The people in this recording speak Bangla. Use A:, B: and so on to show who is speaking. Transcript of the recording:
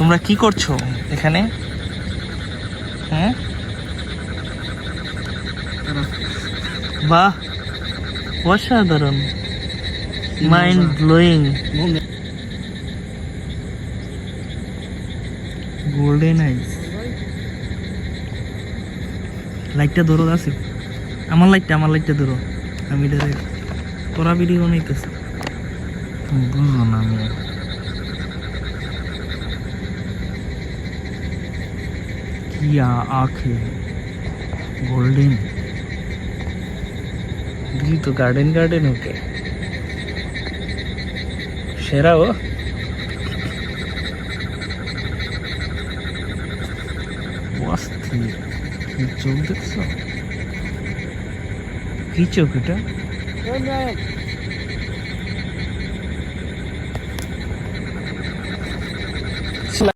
A: তোমরা কি করছ এখানে? হ্যাঁ? বাহ, অসাধারণ। মাইন্ড ব্লোয়িং গোল্ডেন আইস লাইটটা ধরো আছে আমার লাইটটা আমার লাইটটা ধরো। আমি ডাইরেক্ট তোরা ভিডিও নিতেছি না আমি। কিয়া আঁখে গোল্ডেন দিদি তো গার্ডেন গার্ডেন ওকে সেরা ও অস্থির কি চোখ দেখছো কি চোখ এটা